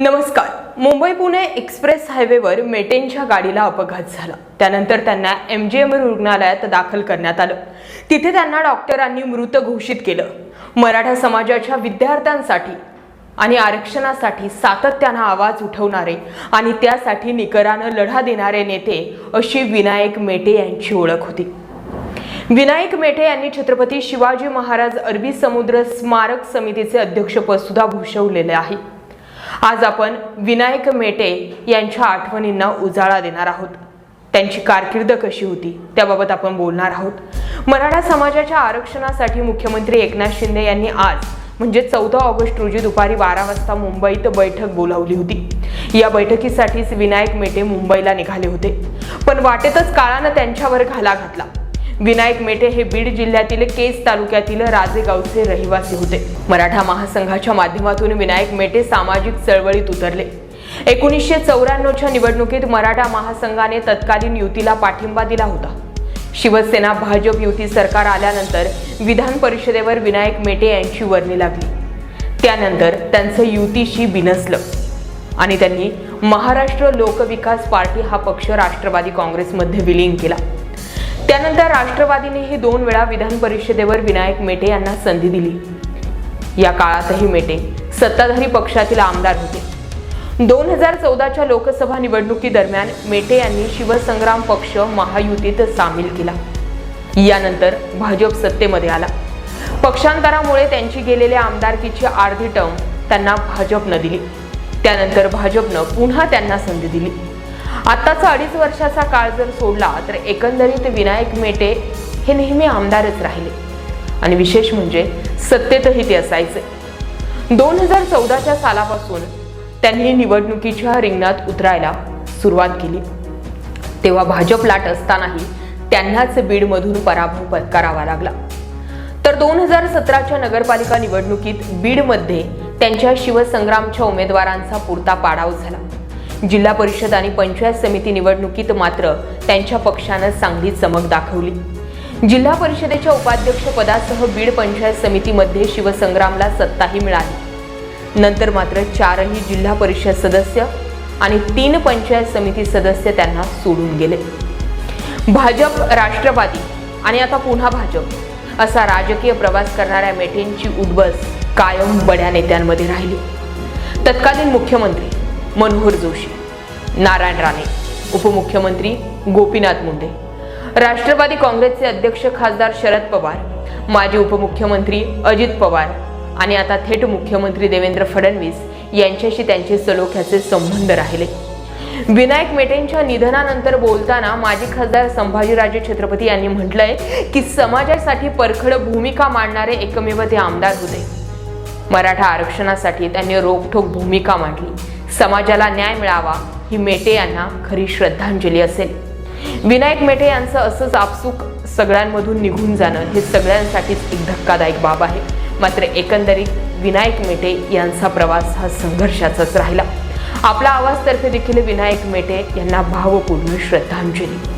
नमस्कार. मुंबई पुणे एक्सप्रेस हायवेवर मेटेंच्या गाडीला अपघात झाला. त्यानंतर त्यांना एम जी एम रुग्णालयात दाखल करण्यात आलं. तिथे त्यांना डॉक्टरांनी मृत घोषित केलं. मराठा समाजाच्या विद्यार्थ्यांसाठी आणि आरक्षणासाठी सातत्यानं आवाज उठवणारे आणि त्यासाठी निकरानं लढा देणारे नेते अशी विनायक मेटे यांची ओळख होती. विनायक मेटे यांनी छत्रपती शिवाजी महाराज अरबी समुद्र स्मारक समितीचे अध्यक्षपद सुद्धा भूषवलेले आहे. आज आपण विनायक मेटे यांच्या आठवणींना उजाळा देणार आहोत. त्यांची कारकीर्द कशी होती त्याबाबत आपण बोलणार आहोत. मराठा समाजाच्या आरक्षणासाठी मुख्यमंत्री एकनाथ शिंदे यांनी आज म्हणजे चौदा ऑगस्ट रोजी दुपारी बारा वाजता मुंबईत बैठक बोलावली होती. या बैठकीसाठीच विनायक मेटे मुंबईला निघाले होते. पण वाटेतच काळानं त्यांच्यावर घाला घातला. विनायक मेटे हे बीड जिल्ह्यातील केस तालुक्यातील राजेगावचे रहिवासी होते. मराठा महासंघाच्या माध्यमातून विनायक मेटे सामाजिक चळवळीत उतरले. एकोणीसशे चौऱ्याण्णवच्या निवडणुकीत मराठा महासंघाने तत्कालीन युतीला पाठिंबा दिला होता. शिवसेना भाजप युती सरकार आल्यानंतर विधान परिषदेवर विनायक मेटे यांची वर्णी लागली. त्यानंतर त्यांचं युतीशी बिनसलं. आणि त्यांनी महाराष्ट्र लोकविकास पार्टी हा पक्ष राष्ट्रवादी काँग्रेसमध्ये विलीन केला. त्यानंतर राष्ट्रवादीनेही दोन वेळा विधान परिषदेवर विनायक मेटे यांना संधी दिली. या काळातही मेटे सत्ताधारी पक्षातील आमदार होते. दोन हजार चौदाच्या लोकसभा निवडणुकीदरम्यान मेटे यांनी शिवसंग्राम पक्ष महायुतीत सामील केला. यानंतर भाजप सत्तेमध्ये आला. पक्षांतरामुळे त्यांची गेलेल्या आमदारकीची अर्धी टर्म त्यांना भाजपनं दिली. त्यानंतर भाजपनं पुन्हा त्यांना संधी दिली. आत्ताचा अडीच वर्षाचा काळ जर सोडला तर एकंदरीत विनायक मेटे हे नेहमी आमदारच राहिले. आणि विशेष म्हणजे सत्तेतही ते असायचे. दोन हजार चौदाच्या सालापासून त्यांनी निवडणुकीच्या रिंगणात उतरायला सुरुवात केली. तेव्हा भाजप लाट असतानाही त्यांनाच बीडमधून पराभव पत्करावा लागला. तर दोन हजार सतराच्या नगरपालिका निवडणुकीत बीडमध्ये त्यांच्या शिवसंग्रामच्या उमेदवारांचा पुरता पाडाव झाला. जिल्हा परिषद आणि पंचायत समिती निवडणुकीत मात्र त्यांच्या पक्षानं चांगली चमक दाखवली. जिल्हा परिषदेच्या उपाध्यक्षपदासह बीड पंचायत समितीमध्ये शिवसंग्रामला सत्ताही मिळाली. नंतर मात्र चारही जिल्हा परिषद सदस्य आणि तीन पंचायत समिती सदस्य त्यांना सोडून गेले. भाजप राष्ट्रवादी आणि आता पुन्हा भाजप असा राजकीय प्रवास करणाऱ्या मेटेंची उद्बस कायम बड्या नेत्यांमध्ये राहिली. तत्कालीन मुख्यमंत्री मनोहर जोशी नारायण राणे उपमुख्यमंत्री गोपीनाथ मुंडे राष्ट्रवादी काँग्रेसचे अध्यक्ष खासदार शरद पवार माजी उपमुख्यमंत्री अजित पवार आणि आता थेट मुख्यमंत्री देवेंद्र फडणवीस यांच्याशी त्यांचे सलोख्याचे संबंध राहिले. विनायक मेटेंच्या निधनानंतर बोलताना माजी खासदार संभाजीराजे छत्रपती यांनी म्हटलंय की समाजासाठी परखड भूमिका मांडणारे एकमेव ते आमदार होते. मराठा आरक्षणासाठी त्यांनी रोखठोक भूमिका मांडली. समाजाला न्याय मिळावा ही मेटे यांना खरी श्रद्धांजली असेल. विनायक मेटे यांचं असंच आपसूक सगळ्यांमधून निघून जाणं हे सगळ्यांसाठीच एक धक्कादायक बाब आहे. मात्र एकंदरीत विनायक मेटे यांचा प्रवास हा संघर्षाचाच राहिला. आपला आवाजतर्फे देखील विनायक मेटे यांना भावपूर्ण श्रद्धांजली.